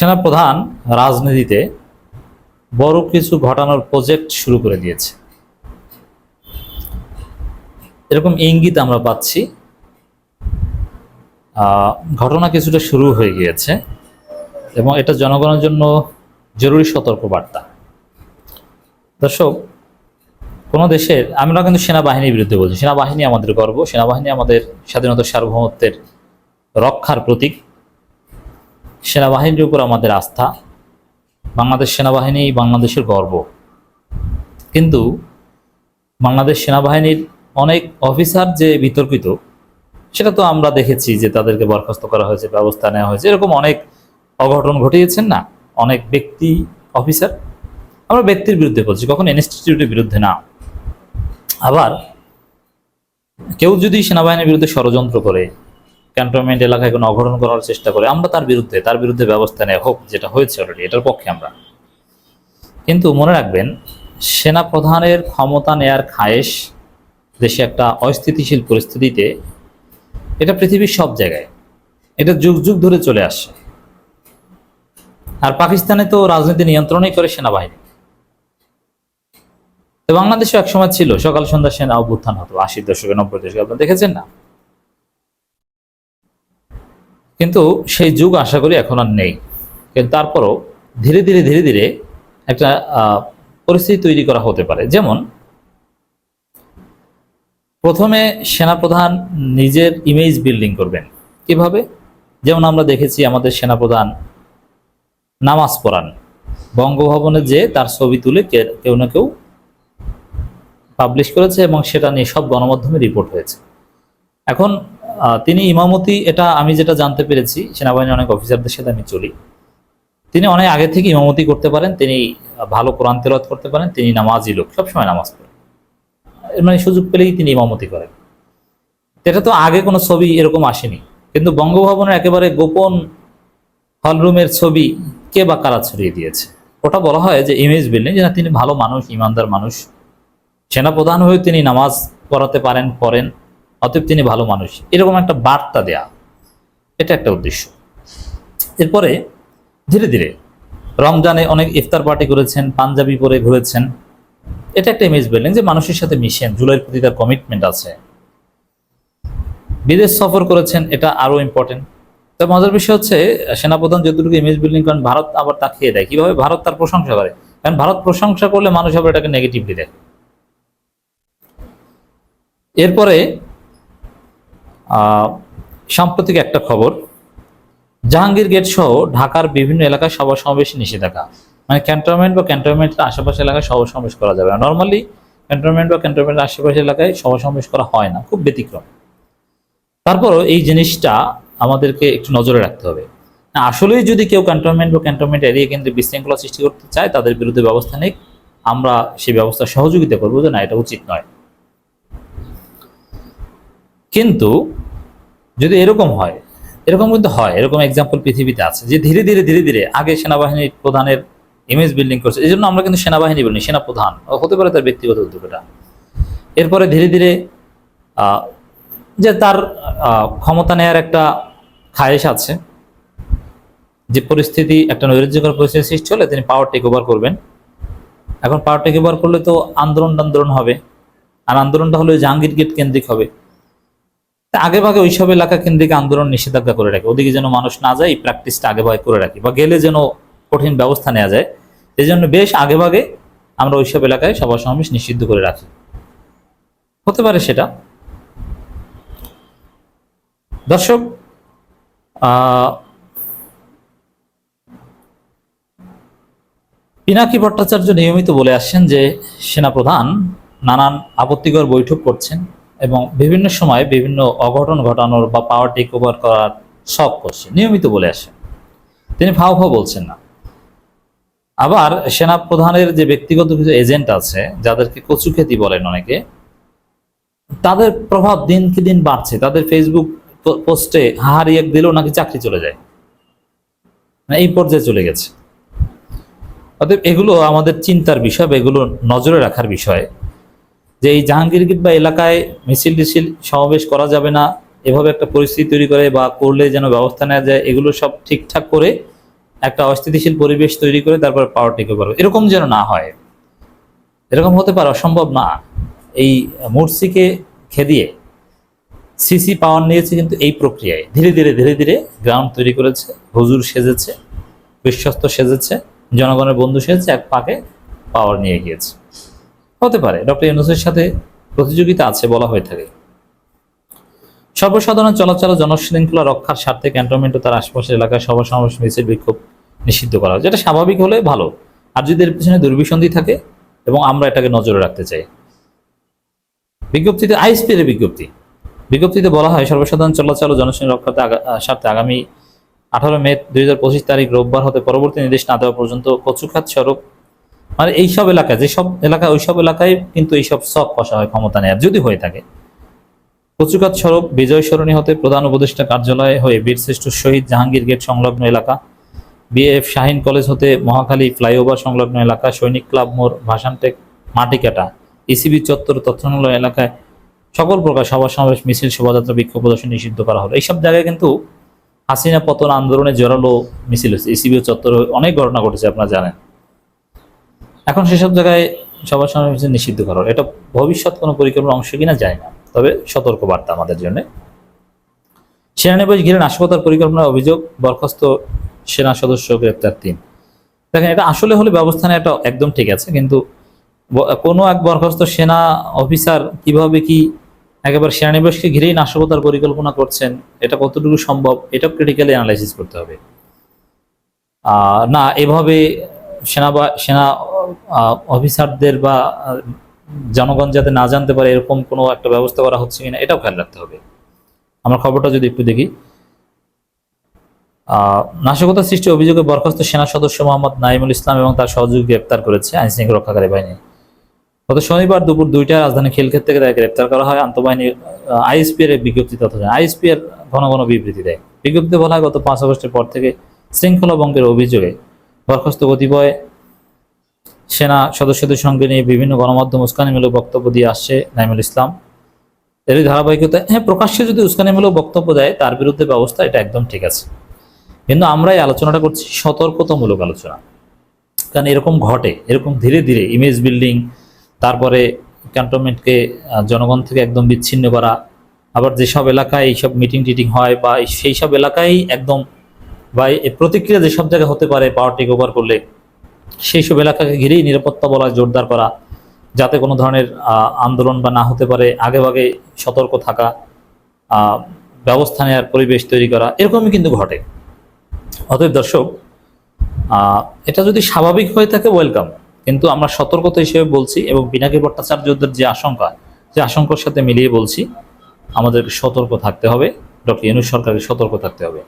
সেনাপ্রধান রাজনীতিতে বড় কিছু ঘটানোর প্রজেক্ট শুরু করে দিয়েছে। এরকম ইঙ্গিত আমরা পাচ্ছি। ঘটনা কিছুটা শুরু হয়ে গিয়েছে এবং এটা জনগণের জন্য জরুরি সতর্কবার্তা। দর্শক, কোনো দেশের, আমরা কিন্তু সেনাবাহিনীর বিরুদ্ধে বলছি, সেনাবাহিনী আমাদের গর্ব, সেনাবাহিনী আমাদের স্বাধীনতা সার্বভৌমত্বের রক্ষার প্রতীক। সেনাবাহিনীর উপর আমাদের আস্থা, বাংলাদেশ সেনাবাহিনী বাংলাদেশের গর্ব। কিন্তু বাংলাদেশ সেনাবাহিনীর অনেক অফিসার যে বিতর্কিত, সেটা তো আমরা দেখেছি যে তাদেরকে বরখাস্ত করা হয়েছে, ব্যবস্থা নেওয়া হয়েছে। এরকম অনেক অঘটন ঘটিয়েছেন না? অনেক ব্যক্তি, অফিসার? আমরা ব্যক্তির বিরুদ্ধে বলছি, কখন ইনস্টিটিউটের বিরুদ্ধে না। আবার কেউ যদি সেনাবাহিনীর বিরুদ্ধে ষড়যন্ত্র করে ক্যান্টনমেন্ট এলাকায় কোনো অঘটন করার চেষ্টা করে, আমরা তার বিরুদ্ধে তার বিরুদ্ধে ব্যবস্থা নেওয়া হোক, যেটা হয়েছে অলরেডি এটার পক্ষে আমরা। কিন্তু মনে রাখবেন সেনা প্রধানের ক্ষমতা নেয়ার খায়েশ দেশে একটা অস্থিতিশীল পরিস্থিতিতে এটা পৃথিবীর সব জায়গায়, এটা যুগ যুগ ধরে চলে আসছে। আর পাকিস্তানে তো রাজনীতি নিয়ন্ত্রণই করে সেনাবাহিনী। তো বাংলাদেশে এক সময় ছিল, সকাল সন্ধ্যা সেনা অভ্যুত্থান হতো, আশির দশকে নব্বই দশকে, আপনারা দেখেছেন না? কিন্তু সেই যুগ আশা করি এখন আর নেই। কিন্তু তারপরও ধীরে ধীরে ধীরে ধীরে একটা পরিস্থিতি তৈরি করা হতে পারে। যেমন, প্রথমে সেনাপ্রধান নিজের ইমেজ বিল্ডিং করবেন। কীভাবে? যেমন আমরা দেখেছি আমাদের সেনাপ্রধান নামাজ পড়ান। বঙ্গভবনে যে তার ছবি তুলে কেউ না কেউ পাবলিশ করেছে এবং সেটা নিয়ে সব গণমাধ্যমে রিপোর্ট হয়েছে। এখন তিনি ইমামতি, এটা আমি যেটা জানতে পেরেছি, সেনাবাহিনীর অনেক অফিসারদের সাথে আমি চলি। তিনি অনেক আগে থেকে ইমামতি করতে পারেন, তিনি ভালো কোরআন তেলাওয়াত করতে পারেন, তিনি নামাজি লোক, সবসময় নামাজ পড়েন মানে সুযোগ পেলেই তিনি ইমামতি করেন। এটা তো আগে কোনো ছবি এরকম আসেনি। কিন্তু বঙ্গভবনের একেবারে গোপন হলরুমের ছবি কে বা কারা ছড়িয়ে দিয়েছে? ওটা বলা হয় যে ইমেজ বিল্ডিং যে তিনি ভালো মানুষ, ইমানদার মানুষ, সেনাপ্রধান হয়ে তিনি নামাজ পড়াতে পারেন, পড়েন। অতএব তিনি ভালো মানুষ। এরকম একটা বার্তা দেয়া, এটা একটা উদ্দেশ্য। এরপরে ধীরে ধীরে রমজানে অনেক ইফতার পার্টি করেছেন, পাঞ্জাবি পরে ঘুরেছেন। এটা একটা ইমেজ বিল্ডিং যে মানুষের সাথে মিশেন, জুলাইয়ের প্রতি তার কমিটমেন্ট আছে। বিদেশ সফর করেছেন, এটা আরও ইম্পর্টেন্ট তো মজার বিষয় হচ্ছে, সেনাপ্রধান যতটুকু ইমেজ বিল্ডিং করেন, ভারত আবার তাকিয়ে দেয়। কীভাবে ভারত তার প্রশংসা করে? কারণ ভারত প্রশংসা করলে মানুষ আবার এটাকে নেগেটিভলি দেয় এরপরে সাম্প্রতিক একটা খবর। জাহাঙ্গীর গেট সহ ঢাকার বিভিন্ন এলাকায় সভা সমাবেশে নিষেধাজ্ঞা। মানে ক্যান্টনমেন্ট বা ক্যান্টনমেন্টের আশেপাশে এলাকায় সভা সমাবেশ করা যাবে না। নর্মালি ক্যান্টনমেন্ট বা ক্যান্টনমেন্টের আশেপাশে এলাকায় সভা সমাবেশ করা হয় না। খুব ব্যতিক্রম। তারপরও এই জিনিসটা আমাদেরকে একটু নজরে রাখতে হবে। আসলেই যদি কেউ ক্যান্টনমেন্ট বা ক্যান্টনমেন্ট এরিয়া কেন্দ্রে বিশৃঙ্খলা সৃষ্টি করতে চায়, তাদের বিরুদ্ধে ব্যবস্থা নিক। আমরা সেই ব্যবস্থা সহযোগিতা করব যে না, এটা উচিত নয়। কিন্তু যদি এরকম হয়, এরকম কিন্তু হয়, এরকম এক্সাম্পল পৃথিবীতে আছে, যে ধীরে ধীরে ধীরে ধীরে আগে সেনাবাহিনীর প্রধানের ইমেজ বিল্ডিং করছে এই জন্য আমরা কিন্তু সেনাবাহিনী বলি সেনা প্রধান হতে পারে তার ব্যক্তিগত উদ্যোগটা এরপরে ধীরে ধীরে যে তার ক্ষমতা নেয়ার একটা খায়েশ আছে, যে পরিস্থিতি একটা নৈরাজ্যকর পরিস্থিতি সৃষ্টি হলে তিনি পাওয়ার টেক ওভার করবেন। এখন পাওয়ার টেক ওভার করলে তো আন্দোলন আন্দোলন হবে, আর আন্দোলনটা হলে জাহাঙ্গীর গেট কেন্দ্রিক হবে। তা আগে ভাগে ওইসব এলাকা কেন্দ্রিক আন্দোলন নিষেধাজ্ঞা করে রাখি। ওদিকে যেন মানুষ না যায়, এই প্র্যাকটিসটা আগে ভাগে করে রাখি। বা গেলে যেন কঠিন ব্যবস্থা নেওয়া যায়। এই জন্য বেশ আগে ভাগে আমরা ওইসব এলাকায় সভা সমাবেশ নিষিদ্ধ করে রাখি। হতে পারে সেটা। দর্শক পিনাকি ভট্টাচার্য নিয়মিত বলে আসছেন যে, সেনাপ্রধান নানান আপত্তিকর বৈঠক করছেন। এবং বিভিন্ন সময় বিভিন্ন অঘটন ঘটানোর বা পাওয়ার টেক ওভার করার শখ করছে। নিয়মিত বলে আসে। তিনি ফাও ফাও বলছেন না। আবার সেনা প্রধানের যে ব্যক্তিগত কিছু এজেন্ট আছে, যাদেরকে কচুখ্যাতি বলেন অনেকে, তাদের প্রভাব দিনকে দিন বাড়ছে। তাদের ফেসবুক পোস্টে হাহারি এক দিলেও নাকি চাকরি চলে যায়। মানে এই পর্যায়ে চলে গেছে। অতএব এগুলো আমাদের চিন্তার বিষয় বা এগুলো নজরে রাখার বিষয়। যে এই জাহাঙ্গীরগির বা এলাকায় মিছিল টিছিল সমাবেশ করা যাবে না, এভাবে একটা পরিস্থিতি তৈরি করে বা করলে যেন ব্যবস্থা নেওয়া যায়, এগুলো সব ঠিকঠাক করে একটা অস্থিতিশীল পরিবেশ তৈরি করে তারপর পাওয়ার টেক পারবে এরকম যেন না হয়। এরকম হতে পারে, অসম্ভব না। এই মুরসিকে খেদিয়ে সিসি পাওয়ার নিয়েছে কিন্তু এই প্রক্রিয়ায়। ধীরে ধীরে ধীরে ধীরে গ্রাউন্ড তৈরি করেছে, হুজুর সেজেছে, বিশ্বস্ত সেজেছে, জনগণের বন্ধু সেজেছে, এক পাকে পাওয়ার নিয়ে গিয়েছে। হতে পারে। ডক্টর ইউনুসের সাথে প্রতিযোগিতা আছে বলা হয়ে থাকে। সর্বসাধারণ চলাচল জনশৃঙ্খলা রক্ষার স্বার্থে ক্যান্টনমেন্ট ও তার আশপাশের এলাকায় সভা সমাবেশ মিছিল বিক্ষোভ নিষিদ্ধ করা। হয় যেটা স্বাভাবিক হলে ভালো। আর যদি এর পিছনে দুর্বিসন্ধি থাকে এবং আমরা এটাকে নজরে রাখতে চাই। বিজ্ঞপ্তিতে আইএসপি এর বিজ্ঞপ্তি। বিজ্ঞপ্তিতে বলা হয়, সর্বসাধারণ চলাচল জনশৃঙ্খলা রক্ষাতে স্বার্থে আগামী আঠারো মে দুই হাজার পঁচিশ তারিখ রোববার হতে পরবর্তী নির্দেশ না দেওয়া পর্যন্ত কচুখাত সড়ক মানে এইসব এলাকায়, যেসব এলাকায় ওইসব এলাকায় কিন্তু এইসব সব কষা হয় ক্ষমতা নেয়ার যদি হয়ে থাকে কচুকাত সড়ক বিজয় সরণী হতে প্রধান উপদেষ্টা কার্যালয় হয়ে বীরশ্রেষ্ঠ শহীদ জাহাঙ্গীর গেট সংলগ্ন এলাকা, বিএফ শাহিন কলেজ হতে মহাখালী ফ্লাইওভার সংলগ্ন এলাকা, সৈনিক ক্লাব মোড়, ভাসানটেক, মাটিকাটা ইসিবি চত্বর তথ্যমূল্য এলাকায় সকল প্রকার সভা সমাবেশ, মিছিল, শোভাযাত্রা, বিক্ষোভ প্রদর্শন নিষিদ্ধ করা হলো। এইসব জায়গায় কিন্তু হাসিনা পতন আন্দোলনে জোরালো মিছিল হয়েছে। ইসিবি চত্বর অনেক ঘটনা ঘটেছে, আপনারা জানেন। এখন সেসব জায়গায় সভা সমাবেশ নিষিদ্ধ করা এটা ভবিষ্যৎ কোনো পরিকল্পনার অংশ কিনা যায় না। তবে সতর্ক বার্তা আমাদের জন্য। সেনানিবাস ঘিরে নাশকতার পরিকল্পনার অভিযোগ, বরখাস্ত সেনা সদস্য, গ্রেপ্তার তিন। দেখেন, এটা আসলে হলে ব্যবস্থা এটা একদম ঠিক আছে, কিন্তু কোনো এক বরখাস্ত সেনা অফিসার কীভাবে কি একেবারে সেনানিবাসকে ঘিরেই নাশকতার পরিকল্পনা করছেন, এটা কতটুকু সম্ভব এটা ক্রিটিক্যালি অ্যানালাইসিস করতে হবে। না, এভাবে সেনা বা সেনা অফিসারদের বা জনগণ যাতে না জানতে পারে এরকম কোনো একটা ব্যবস্থা করা হচ্ছে কিনা, এটাও খেয়াল রাখতে হবে। আমার খবরটা যদি একটু দেখি নাশকতা সৃষ্টি অভিযোগে বরখাস্ত সেনা সদস্য মোহাম্মদ নাইমুল ইসলাম এবং তার সহযোগী গ্রেপ্তার করেছে আইন শৃঙ্খলা রক্ষাকারী বাহিনী। গত শনিবার দুপুর দুইটায় রাজধানী খেলক্ষেত থেকে তাকে গ্রেপ্তার করা হয়। আন্তঃবাহিনী আইএসপি এর বিজ্ঞপ্তি তথ্য আইএসপি এর ঘন ঘন বিবৃতি দেয়। বিজ্ঞপ্তিতে বলা হয়, গত পাঁচ আগস্টের পর থেকে শৃঙ্খলা ভঙ্গের অভিযোগে বরখাস্ত কতিপয় সেনা সদস্যদের সঙ্গে নিয়ে বিভিন্ন গণমাধ্যম উস্কানিমূলক বক্তব্য দিয়ে আসছে নাইমুল ইসলাম। এরই ধারাবাহিকতা হ্যাঁ প্রকাশ্যে যদি উস্কানিমূলক বক্তব্য দেয়, তার বিরুদ্ধে ব্যবস্থা, এটা একদম ঠিক আছে। কিন্তু আমরা এই আলোচনাটা করছি সতর্কতামূলক আলোচনা। কারণ এরকম ঘটে, এরকম ধীরে ধীরে ইমেজ বিল্ডিং তারপরে ক্যান্টনমেন্টকে জনগণ থেকে একদম বিচ্ছিন্ন করা, আবার যেসব এলাকায় এইসব মিটিং টিটিং হয় বা সেই সব এলাকায় একদম বা এই প্রতিক্রিয়া যেসব জায়গায় হতে পারে পাওয়ার টেক ওভার করলে, সেই সব এলাকাকে ঘিরেই নিরাপত্তা বলা, জোরদার করা, যাতে কোনো ধরনের আন্দোলন বা না হতে পারে, আগেভাগে সতর্ক থাকা ব্যবস্থা নেওয়ার পরিবেশ তৈরি করা, এরকমই কিন্তু ঘটে। অতএব দর্শক এটা যদি স্বাভাবিক হয়ে থাকে ওয়েলকাম কিন্তু আমরা সতর্কতা হিসেবে বলছি এবং পিনাকি ভট্টাচার্যদের যে আশঙ্কা, যে আশঙ্কার সাথে মিলিয়ে বলছি, আমাদেরকে সতর্ক থাকতে হবে। ডক্টর ইউনুস সরকারকে সতর্ক থাকতে হবে।